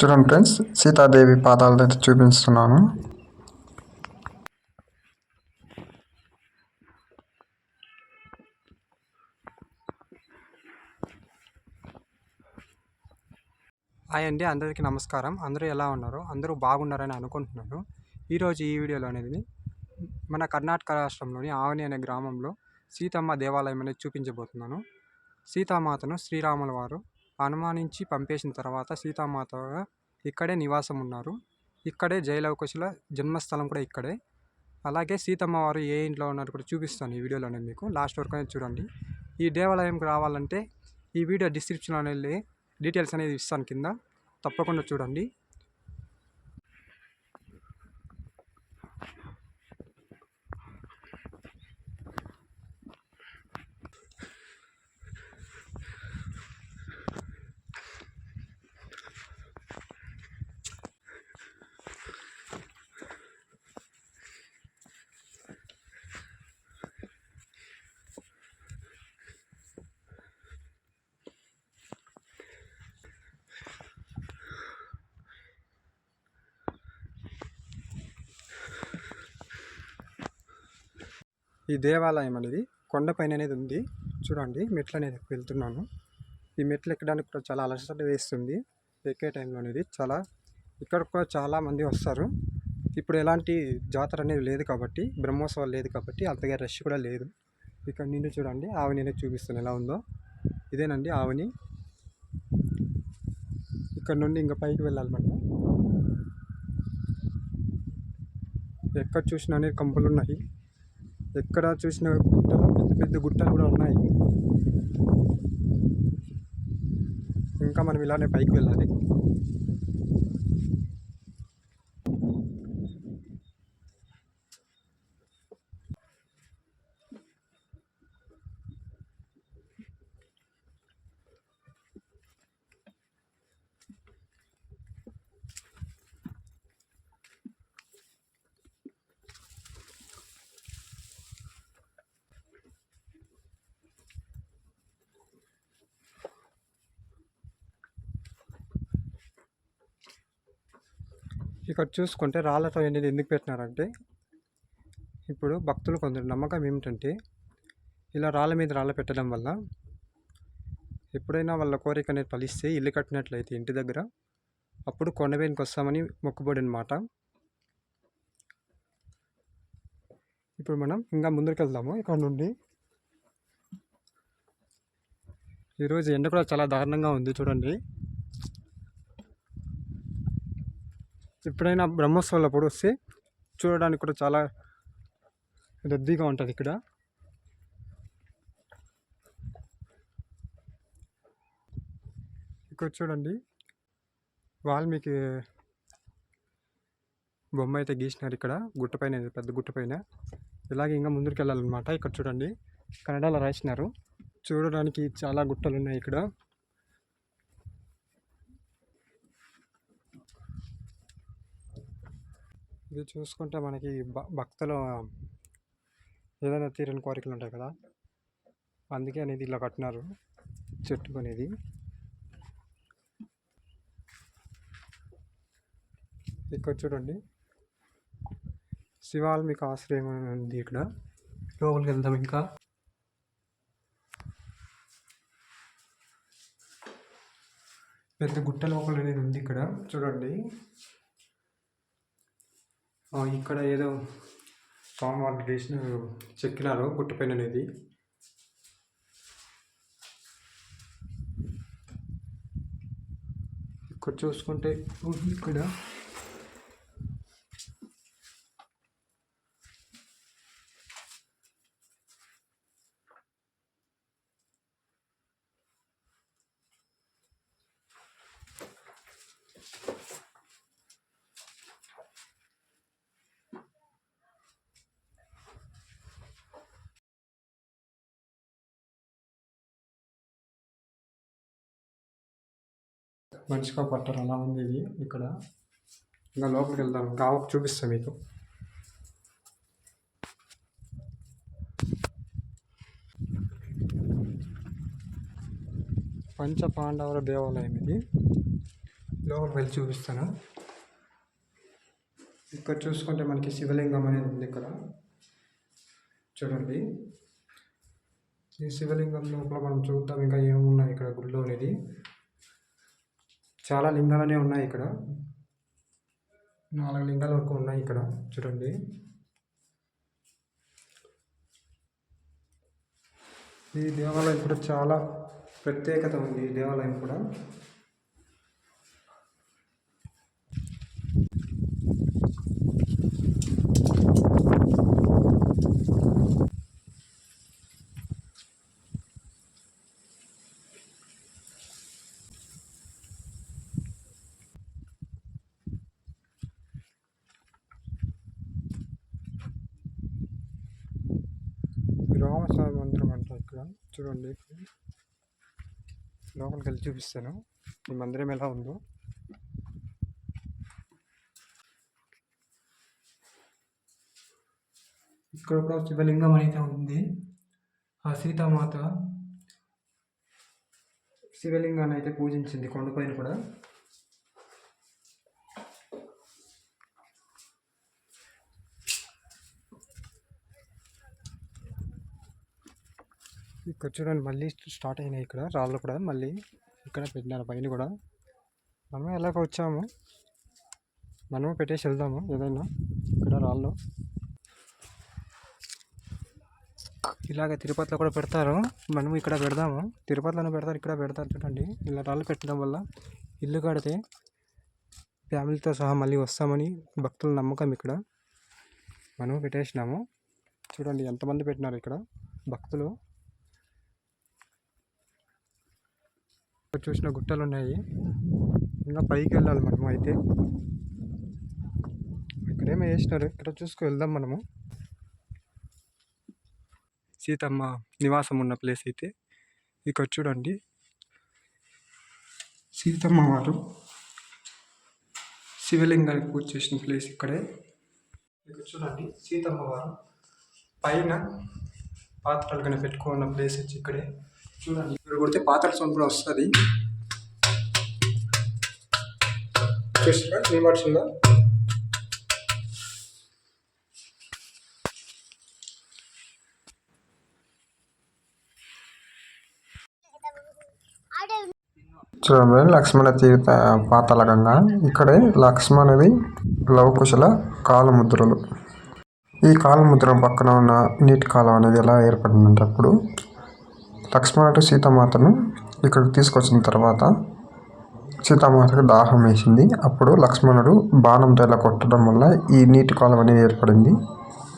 చూడండి ఫ్రెండ్స్ సీతాదేవి పాదాలు అయితే చూపిస్తున్నాను. హాయ్ అండి అందరికీ నమస్కారం. అందరూ ఎలా ఉన్నారు? అందరూ బాగున్నారని అనుకుంటున్నాను. ఈరోజు ఈ వీడియోలో అనేది మన కర్ణాటక రాష్ట్రంలోని ఆవని అనే గ్రామంలో సీతమ్మ దేవాలయం అనేది చూపించబోతున్నాను. సీతామాతను శ్రీరాముల వారు అనుమానించి పంపేసిన తర్వాత సీతామాత ఇక్కడే నివాసం ఉన్నారు ఇక్కడే జయలవకుశుల జన్మస్థలం కూడా ఇక్కడే. అలాగే సీతమ్మ వారు ఏ ఇంట్లో ఉన్నారు కూడా చూపిస్తాను ఈ వీడియోలోనే మీకు. లాస్ట్ వరకు అనేది చూడండి. ఈ దేవాలయంకి రావాలంటే ఈ వీడియో డిస్క్రిప్షన్లో వెళ్ళి డీటెయిల్స్ అనేది ఇస్తాను కింద. తప్పకుండా చూడండి. ఈ దేవాలయం అనేది కొండపైన అనేది ఉంది. చూడండి మెట్లు అనేది వెళ్తున్నాను. ఈ మెట్లు ఎక్కడానికి కూడా చాలా అలసట వేస్తుంది. ఎక్కే టైంలో అనేది చాలా ఇక్కడ కూడా చాలా మంది వస్తారు. ఇప్పుడు ఎలాంటి జాతర అనేది లేదు కాబట్టి బ్రహ్మోత్సవాలు లేదు కాబట్టి అంతగా రష్ కూడా లేదు. ఇక్కడ నిన్ను చూడండి ఆవుని అనేది చూపిస్తాను ఎలా ఉందో? ఇదేనండి ఆవుని. ఇక్కడ నుండి ఇంకా పైకి వెళ్ళాలి మనం. ఎక్కడ చూసినా అనేది కంపలు ఉన్నాయి. ఎక్కడ చూసిన గుట్టలు పెద్ద పెద్ద గుట్టలు కూడా ఉన్నాయి. ఇంకా మనం ఇలానే పైకి వెళ్ళాలి. ఇక్కడ చూసుకుంటే రాళ్ళతో అనేది ఎందుకు పెట్టినారంటే ఇప్పుడు భక్తులు కొందరు నమ్మకం ఏమిటంటే ఇలా రాళ్ళ మీద రాళ్ళ పెట్టడం వల్ల ఎప్పుడైనా వాళ్ళ కోరిక అనేది ఫలిస్తే ఇల్లు కట్టినట్లయితే ఇంటి దగ్గర అప్పుడు కొండవేనికి వస్తామని మొక్కుబడి అనమాట ఇప్పుడు మనం ఇంకా ముందుకు వెళ్దాము ఇక్కడ నుండి ఈరోజు ఎండ కూడా చాలా దారుణంగా ఉంది చూడండి. ఎప్పుడైనా బ్రహ్మోత్సవాలప్పుడు వస్తే చూడడానికి కూడా చాలా రద్దీగా ఉంటుంది ఇక్కడ. ఇక్కడ చూడండి. వాల్మీకి బొమ్మ అయితే గీసినారు ఇక్కడ. గుట్టపైన పెద్ద గుట్టపైన ఇలాగే ఇంకా ముందుకు వెళ్ళాలన్నమాట ఇక్కడ చూడండి. కన్నడలో రాసినారు. చూడడానికి చాలా గుట్టలు ఉన్నాయి ఇక్కడ. ఇది చూసుకుంటే మనకి భ భక్తుల ఏదైనా తీరని కోరికలు ఉంటాయి కదా. అందుకే అనేది ఇలా కట్టినారు. చెట్టు అనేది. ఇక్కడ చూడండి. శివాల్మిక ఆశ్రయం ఉంది ఇక్కడ. లోపలికి వెళ్దాం ఇంకా. పెద్ద గుట్ట లోపల అనేది ఉంది ఇక్కడ. చూడండి. ఇక్కడ ఏదో స్వామి వాళ్ళు చేసిన చెక్కినారు గుట్టపైన అనేది. ఇక్కడ చూసుకుంటే ఇక్కడ మనిషిగా పట్టారు. అలా ఉంది ఇది ఇక్కడ. ఇంకా లోపలికి వెళ్దాం. గావకు చూపిస్తాను మీకు. పంచ పాండవుల దేవాలయం ఇది. లోపలికి వెళ్ళి చూపిస్తాను. ఇక్కడ చూసుకుంటే మనకి శివలింగం అనేది ఉంది ఇక్కడ. చూడండి. ఈ శివలింగం లోపల మనం చూద్దాం ఇంకా ఏమున్నాయి ఇక్కడ గుడిలో అనేది. చాలా లింగాలనే ఉన్నాయి ఇక్కడ. నాలుగు లింగాల వరకు ఉన్నాయి ఇక్కడ చూడండి. ఈ దేవాలయం కూడా చాలా ప్రత్యేకత ఉంది ఈ దేవాలయం కూడా. రామస్వామి మందిరం అంట ఇక్కడ. చూడండి. లోపలికి వెళ్ళి చూపిస్తాను. ఈ మందిరం ఎలా ఉందో. ఇక్కడ కూడా శివలింగం అయితే ఉంది. ఆ సీతామాత శివలింగాన్ని అయితే పూజించింది కొండపైన కూడా. ఇక్కడ చూడండి మళ్ళీ స్టార్ట్ అయినాయి ఇక్కడ రాళ్ళు కూడా. మళ్ళీ ఇక్కడ పెట్టినారు పైన కూడా. మనం ఎలాగ వచ్చాము. మనము పెట్టేసి వెళ్దాము ఏదైనా ఇక్కడ రాళ్ళు. ఇలాగ తిరుపతిలో కూడా పెడతారు. మనం ఇక్కడ పెడదాము. తిరుపతిలోనే పెడతారు ఇక్కడ పెడతారు చూడండి. ఇలా రాళ్ళు పెట్టడం వల్ల ఇల్లు కడితే ఫ్యామిలీతో సహా మళ్ళీ వస్తామని భక్తుల నమ్మకం ఇక్కడ. మనం పెట్టేసినాము. చూడండి ఎంతమంది పెట్టినారు ఇక్కడ భక్తులు. ఇక్కడ చూసిన గుట్టలు ఉన్నాయి ఇంకా పైకి వెళ్ళాలి మనము అయితే. ఇక్కడేమో వేసినారు ఇక్కడ చూసుకు వెళ్దాం మనము. సీతమ్మ నివాసం ఉన్న ప్లేస్ అయితే. ఇక్కడ చూడండి. సీతమ్మ వారు శివలింగానికి పూజ చేసిన ప్లేస్ ఇక్కడే. ఇక్కడ చూడండి. సీతమ్మ వారు పైన పాత్రలు కన్నా పెట్టుకున్న ప్లేస్ వచ్చి ఇక్కడే. చూడండి. ఇక్కడ కొడితే పాత్ర సౌండ్ కూడా వస్తుంది. చూస్తున్నా నీ పడుతుందా చూడండి లక్ష్మణ తీర్థ పాతలకంగా ఇక్కడే లక్ష్మణుడి లవకుశల కాలముద్రలు. ఈ కాలముద్ర పక్కన ఉన్న నీటి కాలం అనేది ఎలా ఏర్పడిందంటే అప్పుడు లక్ష్మణుడు సీతామాతను ఇక్కడికి తీసుకొచ్చిన తర్వాత సీతామాతకు దాహం వేసింది. అప్పుడు లక్ష్మణుడు బాణంతో ఇలా కొట్టడం వల్ల ఈ నీటి కాలం అనేది ఏర్పడింది.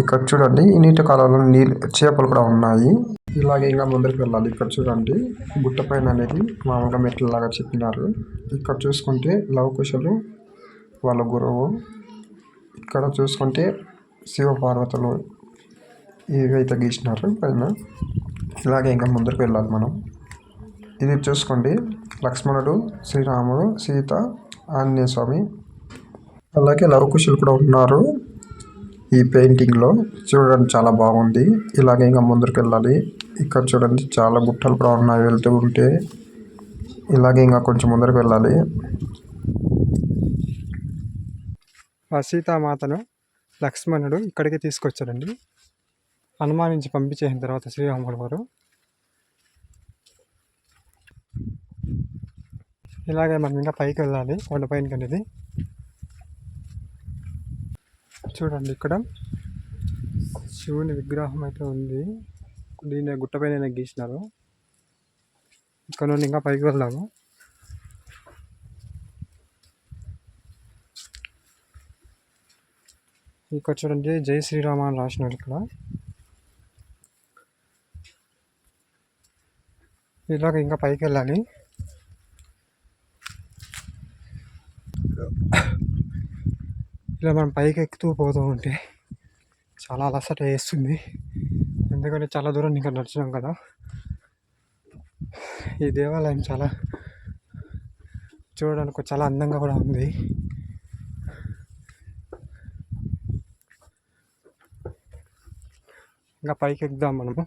ఇక్కడ చూడండి ఈ నీటి కాలంలో నీళ్ళు చేపలు కూడా ఉన్నాయి. ఇలాగే ఇంకా ముందరికి వెళ్ళాలి. ఇక్కడ చూడండి గుట్ట పైన అనేది మామూలుగా మెట్లలాగా చెప్పినారు. ఇక్కడ చూసుకుంటే లవకుశలు వాళ్ళ గురువు. ఇక్కడ చూసుకుంటే శివపార్వతులు ఇవైతే గీసినారు. పైన ఇలాగే ఇంకా ముందరికి వెళ్ళాలి మనం. ఇది చూసుకోండి. లక్ష్మణుడు శ్రీరాముడు సీత ఆంజనేయ స్వామి. అలాగే లవకుశులు కూడా ఉన్నారు ఈ పెయింటింగ్లో చూడండి చాలా బాగుంది. ఇలాగే ఇంకా ముందరికి వెళ్ళాలి. ఇక్కడ చూడండి చాలా గుట్టలు కూడా ఉన్నాయి వెళ్తూ ఉంటే. ఇలాగే ఇంకా కొంచెం ముందరికి వెళ్ళాలి. ఆ సీతామాతను లక్ష్మణుడు ఇక్కడికి తీసుకొచ్చాడండి. అనుమానించి పంపించేసిన తర్వాత శ్రీరాముడు వారు ఇలాగే మనం ఇంకా పైకి వెళ్ళాలి కొండ పైన అనేది చూడండి ఇక్కడ. శివుని విగ్రహం అయితే ఉంది. దీని గుట్టపైన గీసినారు. ఇక్కడ నుండి ఇంకా పైకి వెళ్దాము ఇక్కడ చూడండి జై శ్రీరామ అని రాసినారు ఇక్కడ. ఇలాగ ఇంకా పైకి వెళ్ళాలి ఇలా మనం పైకి ఎక్కుతూ పోతూ ఉంటే చాలా అలసట వేస్తుంది. ఎందుకంటే చాలా దూరం ఇంకా నడిచినాం కదా. ఈ దేవాలయం చాలా చూడడానికి చాలా అందంగా కూడా ఉంది. ఇంకా పైకి ఎక్కుదాం మనము.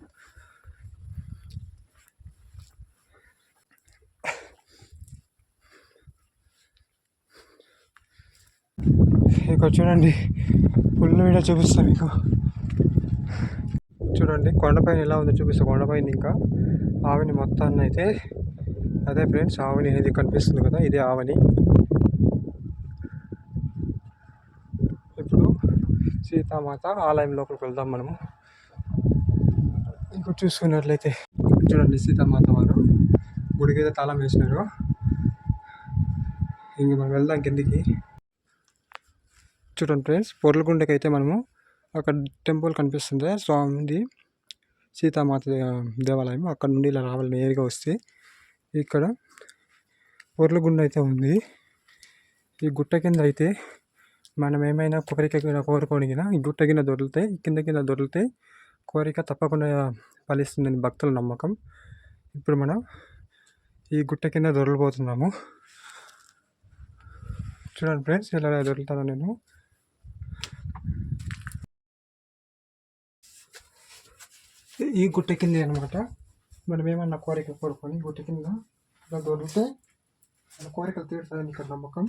ఇక్కడ చూడండి ఫుల్ వీడియో చూపిస్తాను మీకు. చూడండి కొండపైన ఎలా ఉందో చూపిస్తా కొండపైన ఇంకా ఆవిని మొత్తాన్ని అయితే అదే ఫ్రెండ్స్ ఆవిని అనేది కనిపిస్తుంది కదా ఇదే ఆవని. ఇప్పుడు సీతామాత ఆలయం లోపలికి వెళ్దాం మనము. ఇంకో చూసుకున్నట్లయితే చూడండి సీతామాత వారు గుడికి అయితే తాళం వేసినారు. ఇంక మనం వెళ్దాం కిందికి. చూడండి ఫ్రెండ్స్ పొర్లగుండెకి అయితే మనము అక్కడ టెంపుల్ కనిపిస్తుంది. స్వామిది సీతామాత దేవాలయం అక్కడ నుండి ఇలా రావాలి నేరుగా వస్తే. ఇక్కడ పొర్లగుండ అయితే ఉంది. ఈ గుట్ట కింద అయితే మనం ఏమైనా కోరిక కోరుకోని ఈ గుట్ట కింద దొరుకుతాయి కింద కింద దొరుకుతాయి కోరిక తప్పకుండా ఫలిస్తుందని భక్తుల నమ్మకం. ఇప్పుడు మనం ఈ గుట్ట కింద దొరలిపోతున్నాము చూడండి ఫ్రెండ్స్ ఇలా దొరుకుతాను నేను. ఈ గుట్ట కింద అనమాట మనం ఏమన్నా కోరిక కోరుకొని గుట్ట కింద ఇలా దొరికితే మన కోరికలు తీరుతాయని ఇక్కడ నమ్మకం.